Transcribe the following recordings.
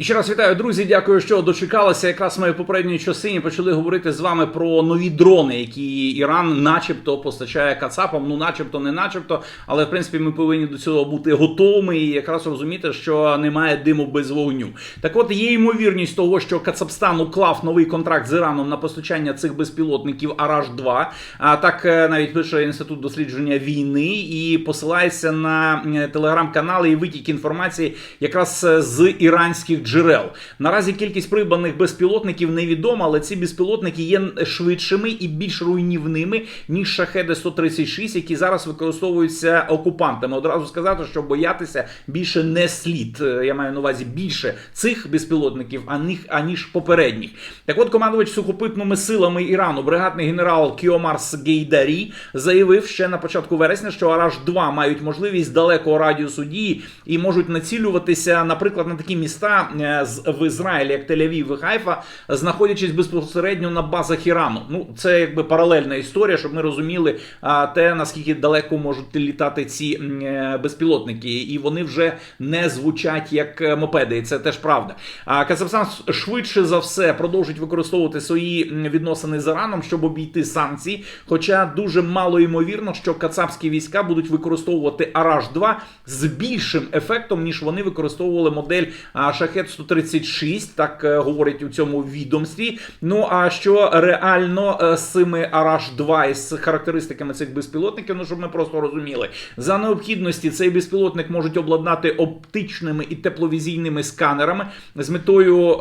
І ще раз вітаю, друзі. Дякую, що дочекалися. Якраз ми в попередній частині почали говорити з вами про нові дрони, які Іран, начебто, постачає Кацапам. Ну, начебто, не начебто, але в принципі ми повинні до цього бути готовими і якраз розуміти, що немає диму без вогню. Так, от є ймовірність того, що Кацапстан уклав новий контракт з Іраном на постачання цих безпілотників Араш 2 А так е, навіть пише інститут дослідження війни і посилається на е, телеграм-канали і витік інформації якраз е, з іранських джерел. Наразі кількість придбаних безпілотників невідома, але ці безпілотники є швидшими і більш руйнівними, ніж шахеди 136, які зараз використовуються окупантами. Одразу сказати, що боятися більше не слід. Е, Я маю на увазі більше цих безпілотників, аніж, попередніх. Так от командувач сухопитними силами Ірану, бригадний генерал Кіомарс Гейдарі, заявив ще на початку вересня, що Араш 2 мають можливість далекого радіусу дії і можуть націлюватися, наприклад, на такі міста в Ізраїлі, як Тель-Авів і Хайфа, знаходячись безпосередньо на базах Ірану. Ну, це якби паралельна історія, щоб ми розуміли те, наскільки далеко можуть літати ці е, безпілотники, і вони вже не звучать як е, мопеди, і це теж правда. А Казахстан швидше за все продовжить використовувати свої відносини з Іраном, щоб обійти санкції. Хоча дуже мало ймовірно, що кацапські війська будуть використовувати Араш 2 з більшим ефектом, ніж вони використовували модель Шахет 136, так е, говорять у цьому відомстві. Ну а що реально е, з цими Араш 2 і з характеристиками цих безпілотників, ну щоб ми просто розуміли, за необхідності цей безпілотник можуть обладнати оптичними і тепловізійними сканерами з метою е,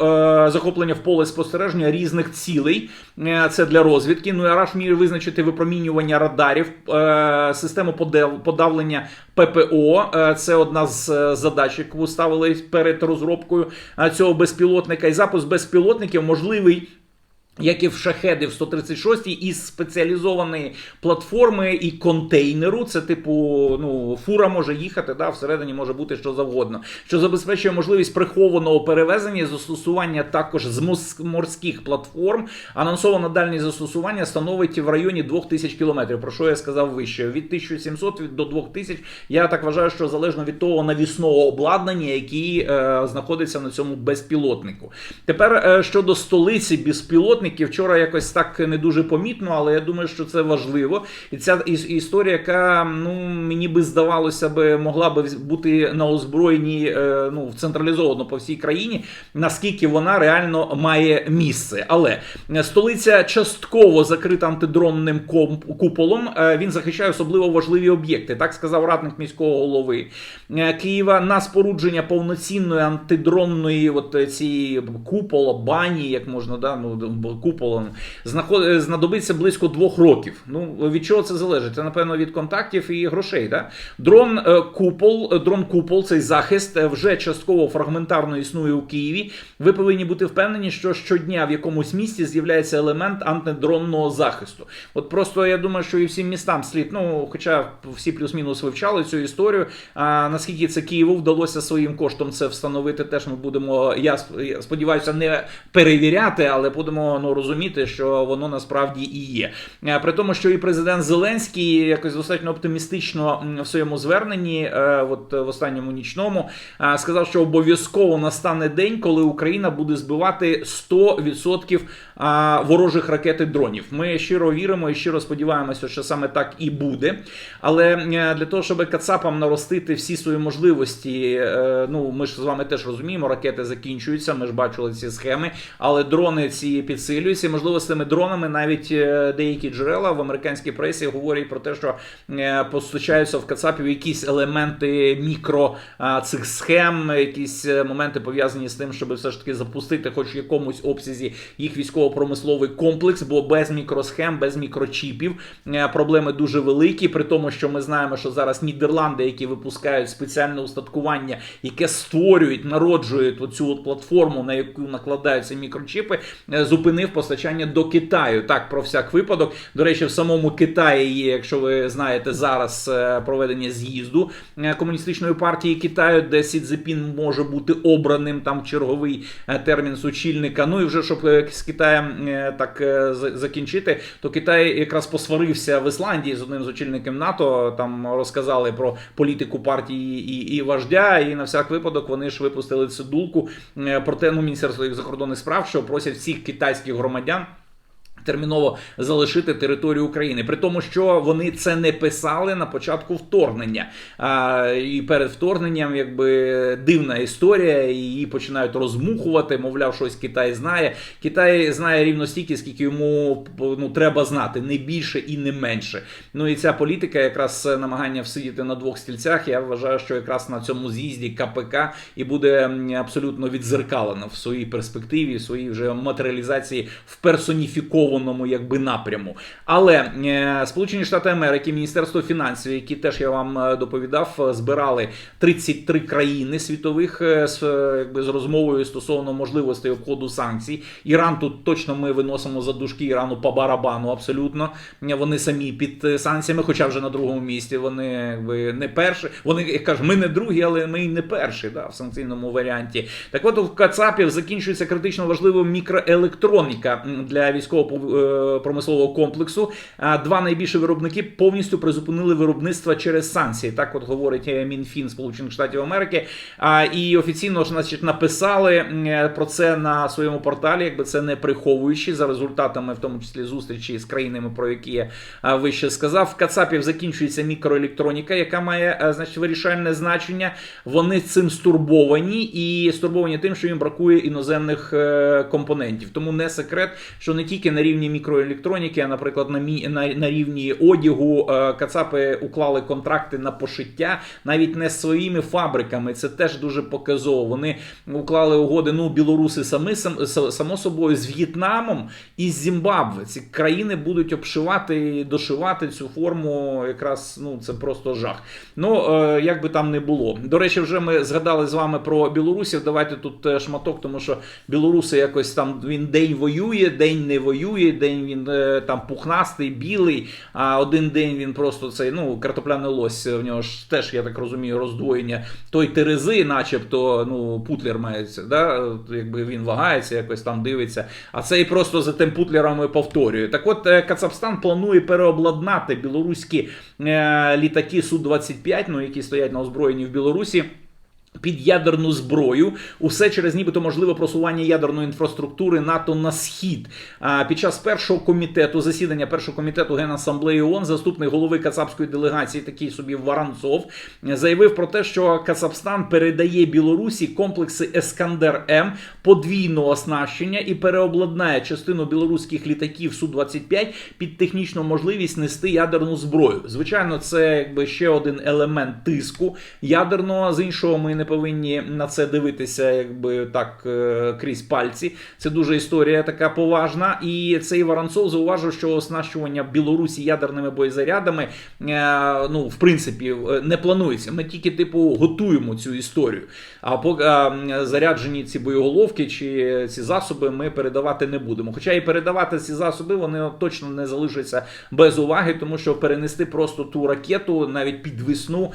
захоплення в поле спостереження різних цілей. Е, Це для розвідки. Ну і Араш вміє визначити випромінювання радарів, е, систему подав- подавлення ППО. Е, Це одна з е, задач, яку ставили перед розробкою е, цього безпілотника. І запуск безпілотників можливий. Як і в шахеди в 136 із спеціалізованої платформи і контейнеру, це типу, ну, фура може їхати, да, всередині може бути що завгодно, що забезпечує можливість прихованого перевезення і застосування також з морських платформ. Анонсоване дальність застосування становить в районі 2000 кілометрів. Про що я сказав вище? Від 1700 від- до 2000. Я так вважаю, що залежно від того навісного обладнання, який е, знаходиться на цьому безпілотнику. Тепер е, щодо столиці безпілотників, вчора якось так не дуже помітно, але я думаю, що це важливо. І ця іс- історія, яка ну мені би здавалося би, могла би бути на озброєнні е, ну централізовано по всій країні, наскільки вона реально має місце. Але е, столиця частково закрита антидронним комп- куполом. Е, Він захищає особливо важливі об'єкти. Так сказав радник міського голови Києва на спорудження повноцінної антидронної, от цієї купола, бані, як можна да, ну, куполом, знаход... е, знадобиться близько двох років. Ну від чого це залежить? Це напевно від контактів і грошей. Да? Дрон е, купол, е, дрон купол, цей захист вже частково фрагментарно існує у Києві. Ви повинні бути впевнені, що щодня в якомусь місті з'являється елемент антидронного захисту. От просто я думаю, що і всім містам слід, ну хоча всі плюс-мінус вивчали цю історію. А наскільки це Києву вдалося своїм коштом це встановити, теж ми будемо, я сподіваюся, не перевіряти, але будемо ну, розуміти, що воно насправді і є. Е, При тому, що і президент Зеленський якось достатньо оптимістично в своєму зверненні, е, от е, в останньому нічному, сказав, що обов'язково настане день, коли Україна буде збивати 100% ворожих ракет і дронів. Ми щиро віримо і щиро сподіваємося, що саме так і буде. Але для того, щоб Кацапам наростити всі свої можливості, ну ми ж з вами теж розуміємо, ракети закінчуються. Ми ж бачили ці схеми, але дрони ці підсилюються. І, можливо, з цими дронами навіть е, деякі джерела в американській пресі говорять про те, що е, постачаються в Кацапів якісь елементи мікро цих схем, якісь е, моменти пов'язані з тим, щоб все ж таки запустити, хоч в якомусь обсязі їх військово-промисловий комплекс, бо без мікросхем, без мікрочіпів проблеми дуже великі. При тому, що ми знаємо, що зараз Нідерланди, які випускають спеціальне устаткування, яке створюють, народжують оцю от платформу, на яку накладаються мікрочіпи, зупинити припинив постачання до Китаю. Так, про всяк випадок. До речі, в самому Китаї є, якщо ви знаєте, зараз е, проведення з'їзду е, комуністичної партії Китаю, де Сі Цзепін може бути обраним там черговий е, термін сучільника. Ну і вже щоб з Китаєм так закінчити, то Китай якраз посварився в Ісландії з одним з очільників НАТО. Там розказали про політику партії і, і вождя. І на всяк випадок вони ж випустили цю про те, ну міністерство їх закордонних справ, що просять всіх китайських громадян. Терміново залишити територію України, при тому, що вони це не писали на початку вторгнення. А, і перед вторгненням, якби дивна історія, її починають розмухувати. Мовляв, щось Китай знає. Китай знає рівно стільки, скільки йому ну, треба знати, не більше і не менше. Ну і ця політика, якраз намагання всидіти на двох стільцях. Я вважаю, що якраз на цьому з'їзді КПК і буде абсолютно відзеркалено в своїй перспективі, в своїй вже матеріалізації в персоніфікованому якби напряму. Але е, Сполучені Штати Америки, Міністерство фінансів, які теж я вам е, доповідав, е, збирали 33 країни світових з, якби, з розмовою стосовно можливостей обходу санкцій. Іран тут точно ми виносимо за дужки Ірану по барабану. Абсолютно вони самі під санкціями, хоча вже на другому місці. Вони якби не перші. Вони як кажуть, ми не другі, але ми й не перші да, в санкційному варіанті. Так от в Кацапі закінчується критично важлива мікроелектроніка для військово-промислового комплексу. Два найбільші виробники повністю призупинили виробництво через санкції. Так от говорить е, Мінфін Сполучених Штатів Америки. І офіційно ж значить, написали е, про це на своєму порталі, якби це не приховуючи за результатами, в тому числі зустрічі з країнами, про які я вище сказав. В Кацапі закінчується мікроелектроніка, яка має е, значить, вирішальне значення. Вони цим стурбовані і стурбовані тим, що їм бракує іноземних е, компонентів. Тому не секрет, що не тільки на рівні мікроелектроніки, а наприклад, на, мі, на, на рівні одягу е, Кацапи уклали контракти на пошиття навіть не з своїми фабриками. Це теж дуже показово. Вони уклали угоди. Ну, білоруси самі сам, само собою з В'єтнамом і з Зімбабве. Ці країни будуть обшивати і дошивати цю форму. Якраз ну це просто жах. Ну е, як би там не було. До речі, вже ми згадали з вами про білорусів. Давайте тут е, шматок, тому що білоруси якось там він день воює, день не воює, день він е, там пухнастий, білий. А один день він просто цей ну картопляне лось. В нього ж теж я так розумію, роздвоєння той терези, начебто, ну путлер мається, да? якби він вагається, якось там дивиться. А цей просто за тим путлерами повторює. Так от е, Кацапстан планує переобладнати білоруські е, літаки Су-25, ну які стоять на озброєнні в Білорусі. Під ядерну зброю, усе через нібито можливе просування ядерної інфраструктури НАТО на схід. А під час першого комітету засідання першого комітету Генасамблеї ООН, заступник голови Кацапської делегації, такий собі Варанцов, заявив про те, що Кацапстан передає Білорусі комплекси Ескандер М подвійного оснащення і переобладнає частину білоруських літаків Су 25 під технічну можливість нести ядерну зброю. Звичайно, це якби ще один елемент тиску ядерного. З іншого, ми не повинні на це дивитися, якби так е, крізь пальці. Це дуже історія така поважна. І цей Воронцов зауважив, що оснащування Білорусі ядерними боєзарядами, е, ну в принципі, е, не планується. Ми тільки типу готуємо цю історію. А поки заряджені ці боєголовки чи ці засоби ми передавати не будемо. Хоча і передавати ці засоби вони точно не залишаться без уваги, тому що перенести просто ту ракету навіть під весну.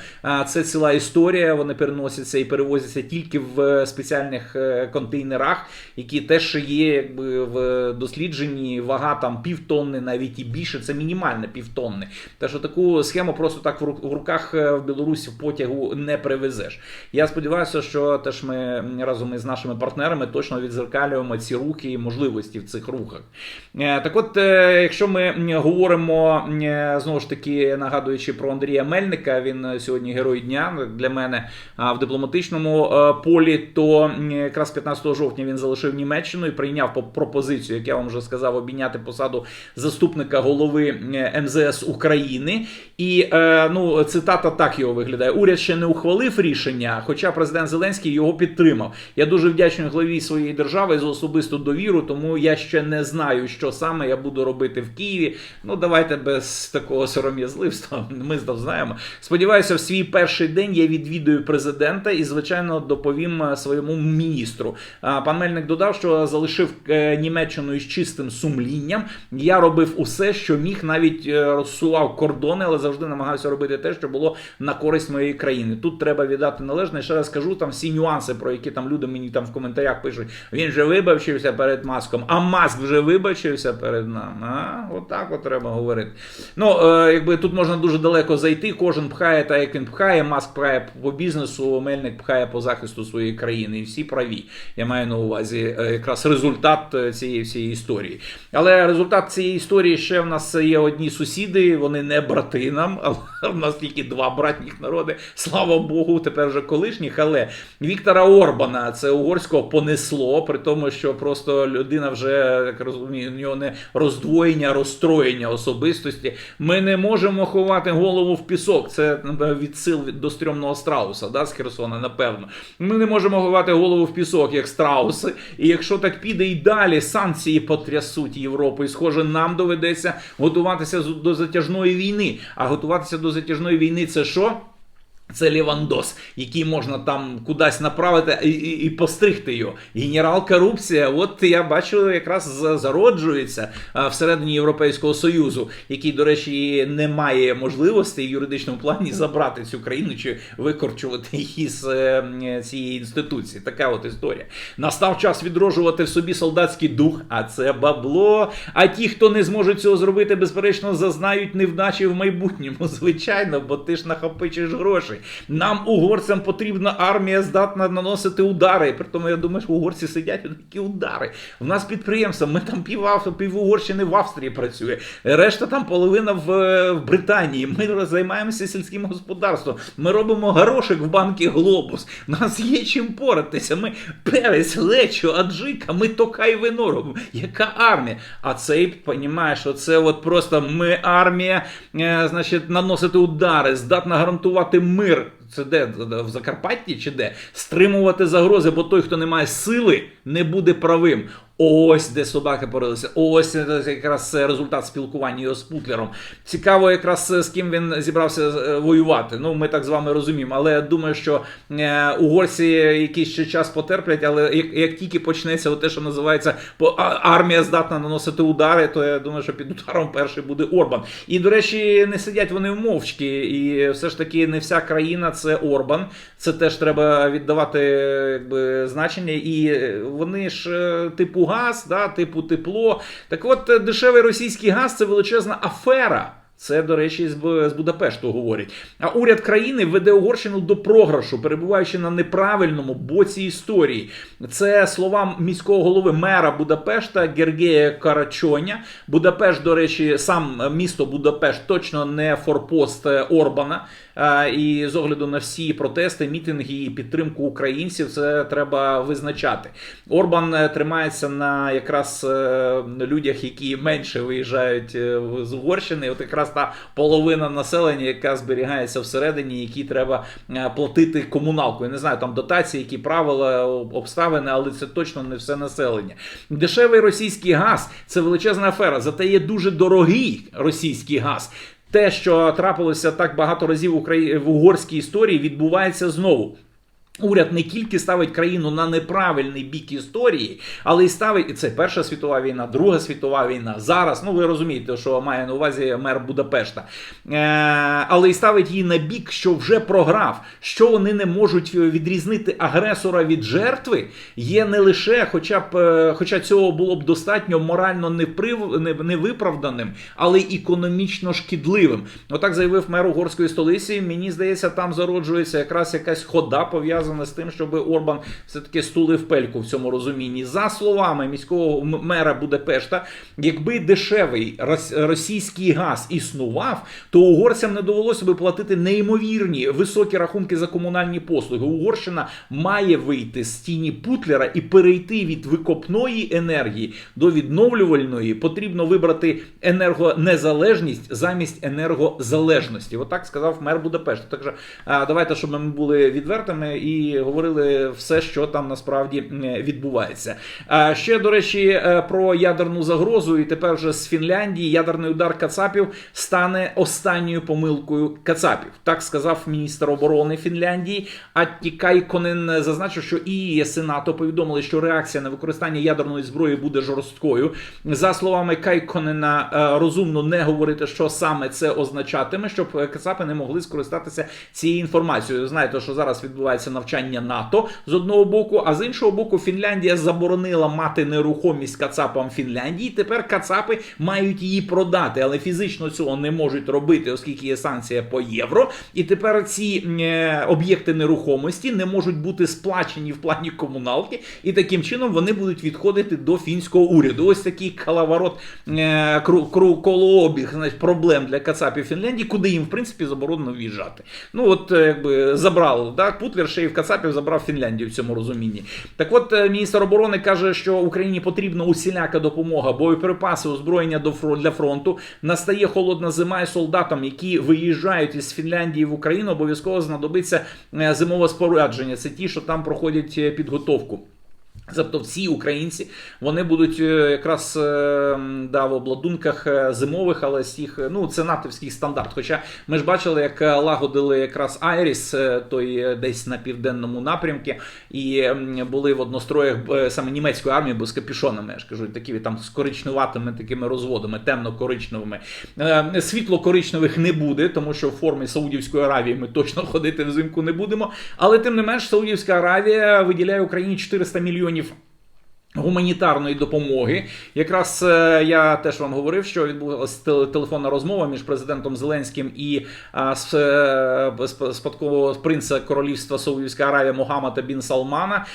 Це ціла історія. Вони переносяться і перевозяться тільки в е, спеціальних е, контейнерах, які теж є якби в дослідженні. Вага там півтонни, навіть і більше. Це мінімальна півтонни. Та що таку схему просто так в руках е, в Білорусі в потягу не привезеш. Я сподіваюся, що теж ми разом із нашими партнерами точно відзеркалюємо ці рухи і можливості в цих рухах. Так от, якщо ми говоримо знову ж таки, нагадуючи про Андрія Мельника, він сьогодні герой дня для мене в дипломатичному е, полі, то якраз 15 жовтня він залишив Німеччину і прийняв по- пропозицію, як я вам вже сказав, обійняти посаду заступника голови е, МЗС України. І е, ну, цитата так його виглядає: уряд ще не ухвалив рішення, хоча президент Зеленський його підтримав. Я дуже вдячний главі своєї держави за особисту довіру, тому я ще не знаю, що саме я буду робити в Києві. Ну давайте без такого сором'язливства. Ми знаємо. Сподіваюся, в свій перший день я відвідую президента і, звичайно, доповім е, своєму міністру. Пан Мельник додав, що залишив е, Німеччину із чистим сумлінням. Я робив усе, що міг, навіть е, розсував кордони, але завжди намагався робити те, що було на користь моєї країни. Тут треба віддати належне. Ще раз кажу, там всі нюанси, про які там люди мені там в коментарях пишуть. Він же вибачився перед маском, а маск вже вибачився перед нами. А, отак от треба говорити. Ну, е, якби тут можна дуже далеко зайти. Кожен пхає так, як він пхає. Маск пхає по бізнесу, Мельник пхає по захисту своєї країни. І всі праві. Я маю на увазі е, якраз результат е, цієї всієї історії. Але результат цієї історії ще в нас є одні сусіди, вони не брати нам, але в нас тільки два братніх народи. Слава Богу, тепер вже колишніх. Але Віктора Орбана це угорського понесло, при тому, що просто людина вже як розумію, у нього не роздвоєння, розстроєння особистості. Ми не можемо ховати голову в пісок. Це від сил до стрьомного страуса, да, з Херсона, напевно. Ми не можемо ховати голову в пісок, як страуси. І якщо так піде і далі, санкції потрясуть Європу. І схоже, нам доведеться готуватися до затяжної війни. А готуватися до затяжної війни це що? Це Лівандос, який можна там кудись направити і, і, і постригти його. Генерал корупція, от я бачу, якраз зароджується всередині Європейського Союзу, який, до речі, не має можливості в юридичному плані забрати цю країну чи викорчувати її з е, цієї інституції. Така от історія. Настав час відроджувати в собі солдатський дух, а це бабло. А ті, хто не зможе цього зробити, безперечно, зазнають невдачі в майбутньому. Звичайно, бо ти ж нахопичиш грошей. Нам, угорцям, потрібна армія здатна наносити удари. При тому, я думаю, що угорці сидять такі удари. У нас підприємства, ми там пів, Угорщини в Австрії працює. Решта там половина в, в Британії. Ми займаємося сільським господарством. Ми робимо горошик в банки Глобус. У нас є чим поратися. Ми перець, лечо, аджика, ми токай вино робимо. Яка армія? А цей, понімаєш, що це от просто ми армія, е, значить, наносити удари, здатна гарантувати мир. Це де? В Закарпатті чи де? Стримувати загрози, бо той, хто не має сили, не буде правим. Ось де собаки порилися. Ось якраз результат спілкування його з Путлером. Цікаво, якраз з ким він зібрався е, воювати. Ну, ми так з вами розуміємо. Але я думаю, що е, угорці якийсь ще час потерплять, але як, як тільки почнеться те, що називається армія здатна наносити удари, то я думаю, що під ударом перший буде Орбан. І, до речі, не сидять вони мовчки. І все ж таки не вся країна це Орбан. Це теж треба віддавати якби, значення. І е, вони ж е, газ, да, типу тепло. Так от, е, дешевий російський газ це величезна афера. Це, до речі, з Будапешту говорять. А уряд країни веде Угорщину до програшу, перебуваючи на неправильному боці історії. Це слова міського голови мера Будапешта Гергея Карачоня. Будапешт, до речі, сам місто Будапешт точно не форпост е, Орбана. І з огляду на всі протести, мітинги і підтримку українців, це треба визначати. Орбан е, тримається на якраз е, людях, які менше виїжджають е, з Угорщини. От якраз та половина населення, яка зберігається всередині, які треба платити комуналку. Я не знаю, там дотації, які правила, обставини, але це точно не все населення. Дешевий російський газ це величезна афера. Зате є дуже дорогий російський газ. Те, що трапилося так багато разів в угорській історії, відбувається знову. Уряд не тільки ставить країну на неправильний бік історії, але й ставить і це Перша світова війна, Друга світова війна. Зараз, ну ви розумієте, що має на увазі мер Будапешта, е, але й ставить її на бік, що вже програв. Що вони не можуть відрізнити агресора від жертви, є не лише, хоча б, е, хоча цього було б достатньо морально неприв, невиправданим, але й економічно шкідливим. Отак заявив мер угорської столиці. Мені здається, там зароджується якраз якась хода пов'язана з тим, щоб Орбан все-таки стулив пельку в цьому розумінні. За словами міського мера Будапешта, якби дешевий російський газ існував, то угорцям не довелося би платити неймовірні високі рахунки за комунальні послуги. Угорщина має вийти з тіні Путлера і перейти від викопної енергії до відновлювальної. Потрібно вибрати енергонезалежність замість енергозалежності. Отак сказав мер Будапешта. Так що давайте, щоб ми були відвертими і говорили все, що там насправді відбувається. А ще до речі, е, про ядерну загрозу, і тепер вже з Фінляндії ядерний удар Кацапів стане останньою помилкою Кацапів. Так сказав міністр оборони Фінляндії. Атті Кайконен зазначив, що і ЄС і НАТО повідомили, що реакція на використання ядерної зброї буде жорсткою. За словами Кайконена, е, розумно не говорити, що саме це означатиме, щоб е, Кацапи не могли скористатися цією інформацією. Знаєте, що зараз відбувається навчання НАТО з одного боку, а з іншого боку, Фінляндія заборонила мати нерухомість Кацапам Фінляндії. Тепер Кацапи мають її продати, але фізично цього не можуть робити, оскільки є санкція по євро. І тепер ці е, об'єкти нерухомості не можуть бути сплачені в плані комуналки, і таким чином вони будуть відходити до фінського уряду. Ось такий калаворот е, кру, колообіг значить, проблем для Кацапів Фінляндії, куди їм в принципі заборонено в'їжджати. Ну от е, якби забрали так, Путлер ще й Кацапів забрав Фінляндію в цьому розумінні. Так от е, міністр оборони каже, що Україні потрібна усіляка допомога, боєприпаси, озброєння для фронту. Настає холодна зима, і солдатам, які виїжджають із Фінляндії в Україну, обов'язково знадобиться е, зимове спорядження. Це ті, що там проходять е, підготовку. Тобто всі українці вони будуть е, якраз е, да, в обладунках е, зимових, але всіх, ну це натовський стандарт. Хоча ми ж бачили, як лагодили якраз Айріс, той десь на південному напрямку, і були в одностроях саме німецької армії, бо з капюшонами, я ж кажу, такі там з коричневатими такими розводами, темно-коричневими. Е, Світло-коричневих не буде, тому що в формі Саудівської Аравії ми точно ходити взимку не будемо. Але тим не менш, Саудівська Аравія виділяє Україні 400 мільйонів. when you've Гуманітарної допомоги, якраз е, я теж вам говорив, що відбулася теле- телефонна розмова між президентом Зеленським і е, сп- спадкового принца королівства Саудівська Аравія Мохаммада Бін Салмана.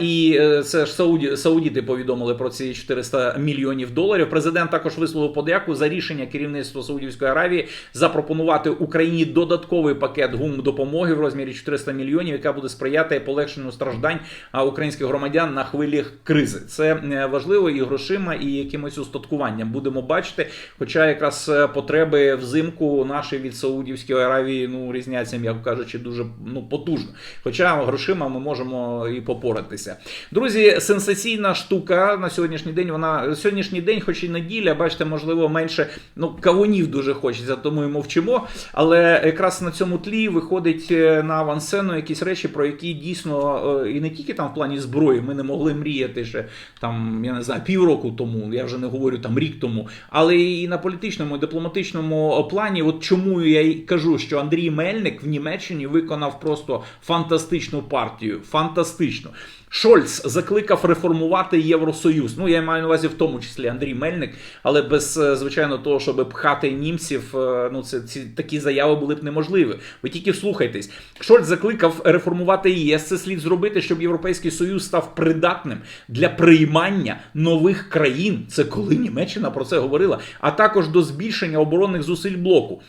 І е, це ж Сауді, Саудіти повідомили про ці 400 мільйонів доларів. Президент також висловив подяку за рішення керівництва Саудівської Аравії запропонувати Україні додатковий пакет гум допомоги в розмірі 400 мільйонів, яка буде сприяти полегшенню страждань українських громадян на хвилях кризи. Це е, важливо і грошима, і якимось устаткуванням будемо бачити. Хоча якраз е, потреби взимку наші від Саудівської Аравії ну різняться, м'яко кажучи, дуже ну потужно. Хоча грошима ми можемо і попоратися. Друзі, сенсаційна штука на сьогоднішній день. Вона сьогоднішній день, хоч і неділя, бачите, можливо, менше ну кавунів дуже хочеться, тому і мовчимо. Але якраз на цьому тлі виходить е, на авансцену якісь речі, про які дійсно і не тільки там в плані зброї, ми не могли мріяти ще там, я не знаю, півроку тому, я вже не говорю там рік тому, але і на політичному і дипломатичному плані, от чому я й кажу, що Андрій Мельник в Німеччині виконав просто фантастичну партію. Фантастично. Шольц закликав реформувати Євросоюз. Ну, я маю на увазі в тому числі Андрій Мельник, але без е, звичайно того, щоб пхати німців, е, ну це ці такі заяви були б неможливі. Ви тільки вслухайтесь. Шольц закликав реформувати ЄС. Це слід зробити, щоб Європейський Союз став придатним для приймання нових країн. Це коли Німеччина про це говорила, а також до збільшення оборонних зусиль блоку.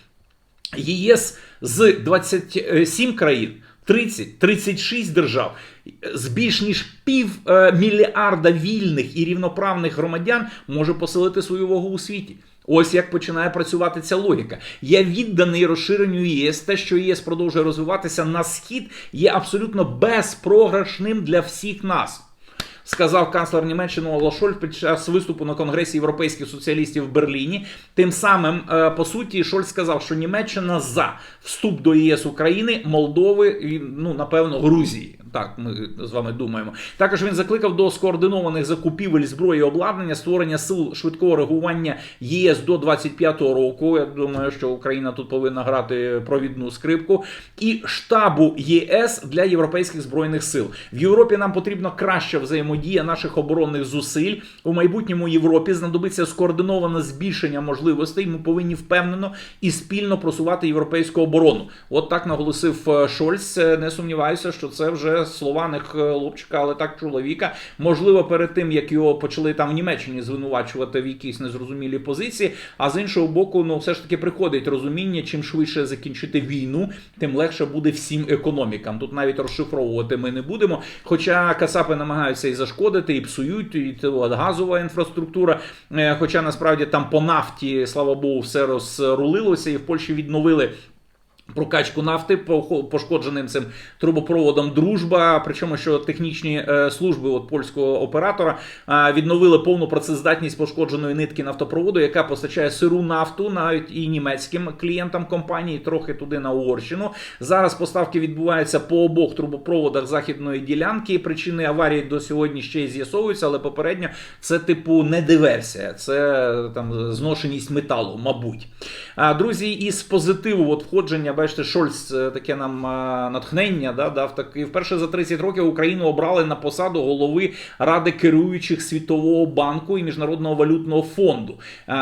ЄС з 27 країн. 30-36 держав з більш ніж пів е, мільярда вільних і рівноправних громадян може посилити свою вагу у світі. Ось як починає працювати ця логіка. Я відданий розширенню ЄС. Те, що ЄС продовжує розвиватися на схід, є абсолютно безпрограшним для всіх нас. Сказав канцлер Німеччини Олаф Шольц під час виступу на Конгресі європейських соціалістів в Берліні. Тим самим, е, по суті, Шольц сказав, що Німеччина за вступ до ЄС України, Молдови і ну напевно Грузії. Так, ми з вами думаємо. Також він закликав до скоординованих закупівель зброї і обладнання, створення сил швидкого реагування ЄС до 25-го року. Я думаю, що Україна тут повинна грати провідну скрипку. І штабу ЄС для європейських збройних сил. В Європі нам потрібна краща взаємодія наших оборонних зусиль. У майбутньому Європі знадобиться скоординоване збільшення можливостей. Ми повинні впевнено і спільно просувати європейську оборону. От так наголосив е, Шольц. Е, Не сумніваюся, що це вже слова не хлопчика, але так чоловіка. Можливо, перед тим як його почали там в Німеччині звинувачувати в якійсь незрозумілій позиції. А з іншого боку, ну все ж таки приходить розуміння, чим швидше закінчити війну, тим легше буде всім економікам. Тут навіть розшифровувати ми не будемо. Хоча Кацапи намагаються і зашкодити, і псують, і газова інфраструктура. Е, Хоча насправді там по нафті, слава Богу, все розрулилося, і в Польщі відновили. Прокачку нафти пошкодженим цим трубопроводом дружба. Причому що технічні е, служби от польського оператора е, відновили повну працездатність пошкодженої нитки нафтопроводу, яка постачає сиру нафту навіть і німецьким клієнтам компанії, трохи туди на Угорщину. Зараз поставки відбуваються по обох трубопроводах західної ділянки. Причини аварії до сьогодні ще й з'ясовуються, але попередньо це типу не диверсія, це там зношеність металу, мабуть. Друзі, із позитиву от входження, бачите, Шольц е, таке нам натхнення да, дав такий. Вперше за 30 років Україну обрали на посаду голови ради керуючих Світового банку і Міжнародного валютного фонду.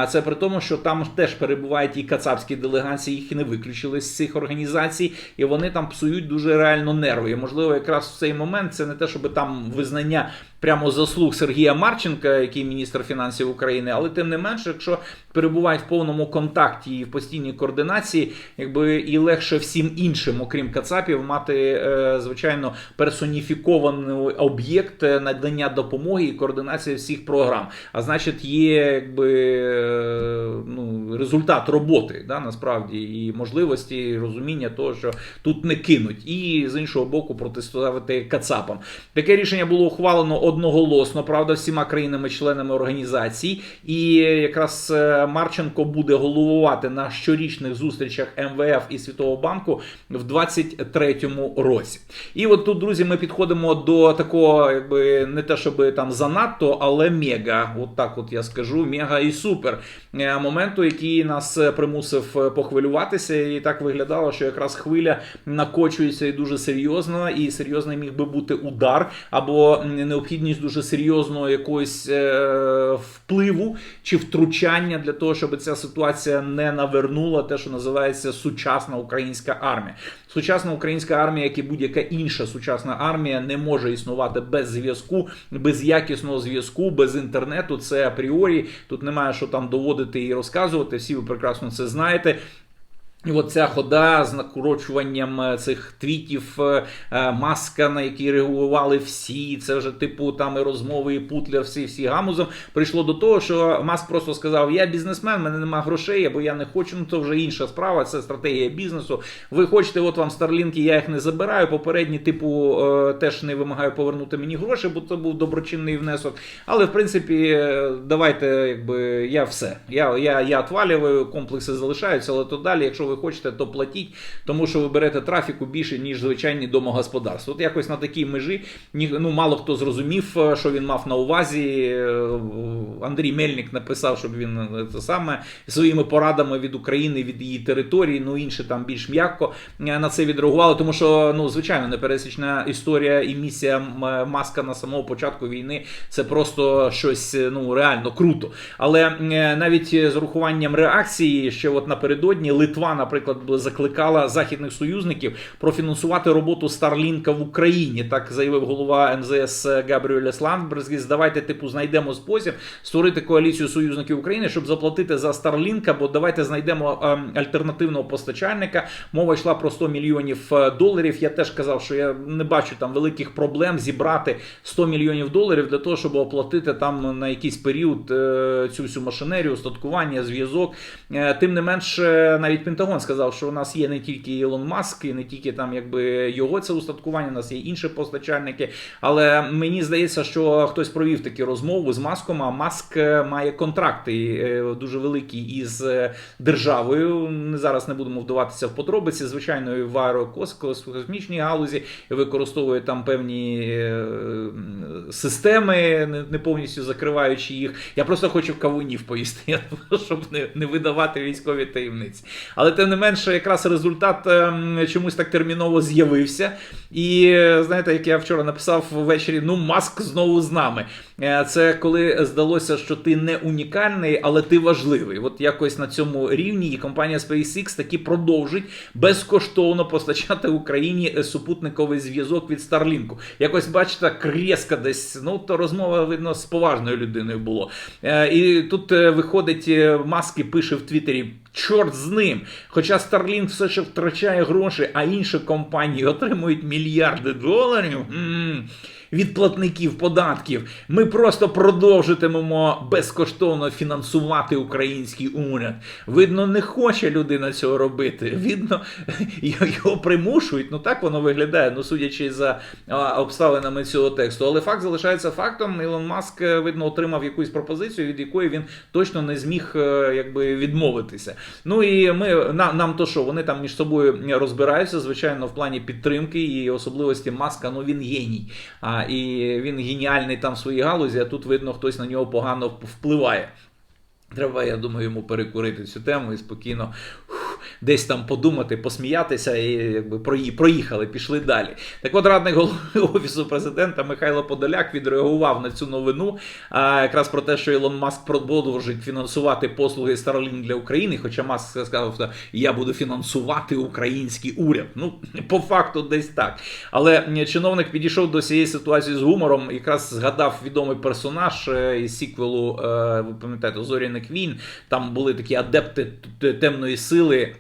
Це при тому, що там теж перебувають і кацапські делегації, їх і не виключили з цих організацій, і вони там псують дуже реально нерви. І, можливо, якраз в цей момент це не те, щоб там визнання прямо заслуг Сергія Марченка, який міністр фінансів України, але тим не менше, якщо перебувають в повному контакті і в постійній координації, якби і легше всім іншим, окрім Кацапів, мати е, звичайно персоніфікований об'єкт е, надання допомоги і координації всіх програм. А значить, є якби е, ну, результат роботи, да, насправді, і можливості, і розуміння того, що тут не кинуть, і з іншого боку протиставити Кацапам. Таке рішення було ухвалено одноголосно, правда, всіма країнами-членами організації. І якраз е, Марченко буде головувати на щорічних зустрічах МВФ і Світового банку в 23-му році. І от тут, друзі, ми підходимо до такого, якби не те, щоб там занадто, але мега. От так от я скажу, мега і супер е, моменту, який нас е, примусив похвилюватися. І так виглядало, що якраз хвиля накочується і дуже серйозно, і серйозний міг би бути удар або м, необхідність дуже серйозного якогось е, впливу чи втручання для того, щоб ця ситуація не навернула те, що називається сучасна українська армія. Сучасна українська армія, як і будь-яка інша сучасна армія, не може існувати без зв'язку, без якісного зв'язку, без інтернету. Це апріорі. Тут немає що там доводити і розказувати. Всі ви прекрасно це знаєте. І от ця хода з накорочуванням е, цих твітів е, е, маска, на які реагували всі, це вже типу там і розмови, і путлер, всі всі гамузом. Прийшло до того, що Маск просто сказав: Я бізнесмен, мене немає грошей, або я не хочу. Ну це вже інша справа, це стратегія бізнесу. Ви хочете, от вам старлінки, я їх не забираю. Попередні, типу, теж не вимагаю повернути мені гроші, бо це був доброчинний внесок. Але в принципі, давайте, якби я все. Я, я, я отвалюю, комплекси залишаються, але то далі, якщо ви хочете, то платіть, тому що ви берете трафіку більше, ніж звичайні домогосподарства. От якось на такій межі ну, мало хто зрозумів, е, що він мав на увазі. Е, Андрій Мельник написав, щоб він е, це саме своїми порадами від України, від її території, ну інші там більш м'яко на це відреагували, тому що ну, звичайно, непересічна історія і місія Маска на самого початку війни це просто щось ну реально круто. Але навіть з урахуванням реакції, ще от напередодні Литва, наприклад, закликала західних союзників профінансувати роботу Старлінка в Україні. Так заявив голова МЗС Габріель Ландбергіс. Давайте типу знайдемо спосіб створити коаліцію союзників України, щоб заплатити за Старлінка. Бо давайте знайдемо ем, альтернативного постачальника. Мова йшла про 100 мільйонів е, доларів. Я теж казав, що я не бачу там великих проблем зібрати 100 мільйонів доларів для того, щоб оплатити там на якийсь період е, цю всю машинерію, устаткування, зв'язок. Е, Тим не менше, навіть Пентагон сказав, що у нас є не тільки Ілон Маск, і не тільки там якби його це устаткування, у нас є інші постачальники. Але мені здається, що хтось провів таку розмову з Маском, а Маск е, має контракти е, дуже великі із е, державою. Зараз не будемо вдаватися в подробиці. Звичайно, в аерокосмічній галузі використовує там певні системи, не- повністю закриваючи їх. Я просто хочу кавунів поїсти, щоб не видавати військові таємниці. Але тим не менше, якраз результат ем, чомусь так терміново з'явився. І е, знаєте, як я вчора написав ввечері, ну маск знову з нами. Е, Це коли здалося, що ти не унікальний, але ти важливий. От якось на цьому рівні і компанія SpaceX таки продовжить безкоштовно постачати Україні е, супутниковий зв'язок від Starlink. Якось бачите, різко десь. Ну то розмова видно з поважною людиною було. Е, І тут виходить маски, пише в Твіттері. Чорт з ним. Хоча Starlink все ще втрачає гроші, а інші компанії отримують мільярди доларів. М. від платників податків. Ми просто продовжитимемо безкоштовно фінансувати український уряд. Видно, не хоче людина цього робити. Видно, його примушують. Ну так воно виглядає, ну судячи за обставинами цього тексту. Але факт залишається фактом. Ілон Маск, е, видно, отримав якусь пропозицію, від якої він точно не зміг е, якби відмовитися. Ну і ми нам, нам то що вони там між собою розбираються, звичайно, в плані підтримки і особливості Маска. Ну він геній. І він геніальний там в своїй галузі. А тут видно, хтось на нього погано впливає. Треба, я думаю, йому перекурити цю тему і спокійно десь там подумати, посміятися і якби прої- проїхали, пішли далі. Так от радник голови офісу президента Михайло Подоляк відреагував на цю новину, а, якраз про те, що Ілон Маск продовжить фінансувати послуги Starlink для України. Хоча Маск сказав, що я буду фінансувати український уряд. Ну, по факту, десь так. Але чиновник підійшов до цієї ситуації з гумором, якраз згадав відомий персонаж е, із сіквелу, е, ви пам'ятаєте, Зоряник війн. Там були такі адепти темної сили,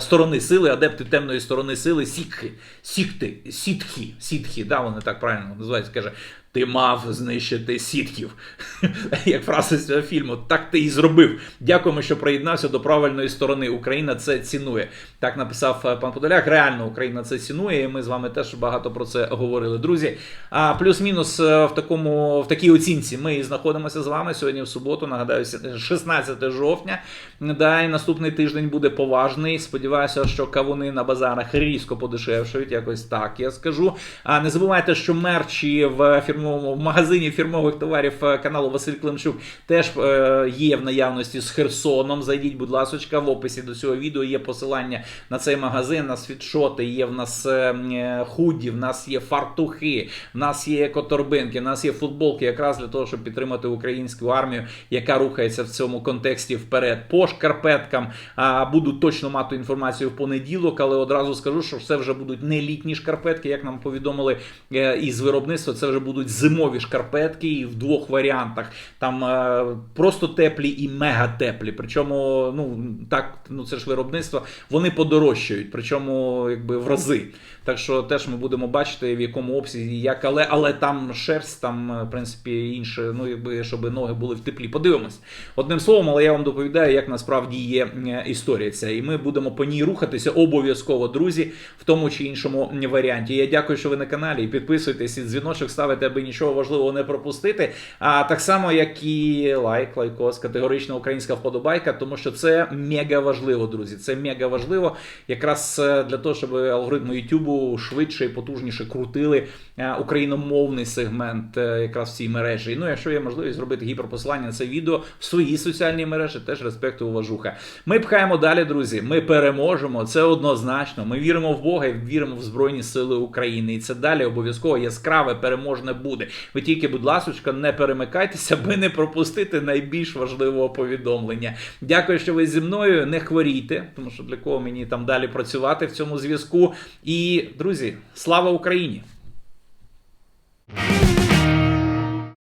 сторони сили, адепти темної сторони сили, сікхи, сікти, сітхі, сітхі, да, вони так правильно називаються, каже. Ти мав знищити сітхів. Як фраза з цього фільму, так ти і зробив. Дякуємо, що приєднався до правильної сторони. Україна це цінує. Так написав е, пан Подоляк. Реально Україна це цінує, і ми з вами теж багато про це говорили. Друзі, а плюс-мінус е, в такому в такій оцінці ми знаходимося з вами сьогодні в суботу. Нагадаю, 16 жовтня. Да, і наступний тиждень буде поважний. Сподіваюся, що кавуни на базарах різко подешевшують. Якось так я скажу. А не забувайте, що мерчі в фірмовому в магазині фірмових товарів е, каналу Василь Климчук теж е, є в наявності з Херсоном. Зайдіть, будь ласка, в описі до цього відео є посилання на цей магазин, на світшоти, є в нас е, худі, в нас є фартухи, в нас є екоторбинки, в нас є футболки, якраз для того, щоб підтримати українську армію, яка рухається в цьому контексті вперед. По шкарпеткам буду точно мати інформацію в понеділок, але одразу скажу, що це вже будуть не літні шкарпетки, як нам повідомили із виробництва. Це вже будуть зимові шкарпетки і в двох варіантах. Там е, просто теплі і мега теплі. Причому, ну так, ну це ж виробництво, вони подорожчають, причому якби в рази. Так що теж ми будемо бачити, в якому обсязі, як, але, але там шерсть, там, е, в принципі, інше, ну якби щоб ноги були в теплі. Подивимось. Одним словом, але я вам доповідаю, як насправді є е, історія ця. І ми будемо по ній рухатися обов'язково, друзі, в тому чи іншому варіанті. Я дякую, що ви на каналі. Підписуйтесь і дзвіночок ставите, аби нічого важливого не пропустити. А так само, як і лайк, лайкос, категорична українська вподобайка, тому що це мега важливо, друзі. Це мега важливо, якраз е, для того, щоб алгоритми Ютубу швидше і потужніше крутили е, україномовний сегмент е, якраз в цій мережі. Ну, якщо є можливість зробити гіперпосилання на це відео в своїй соціальній мережі, теж респект і уважуха. Ми пхаємо далі, друзі. Ми переможемо. Це однозначно. Ми віримо в Бога і віримо в Збройні Сили України. І це далі обов'язково яскраве переможне буде. Ви тільки, будь ласка, не перемикайтеся, аби не пропустити найбільш важливого повідомлення. Дякую, що ви зі мною. Не хворійте, тому що для кого мені там далі працювати в цьому зв'язку. І друзі, слава Україні!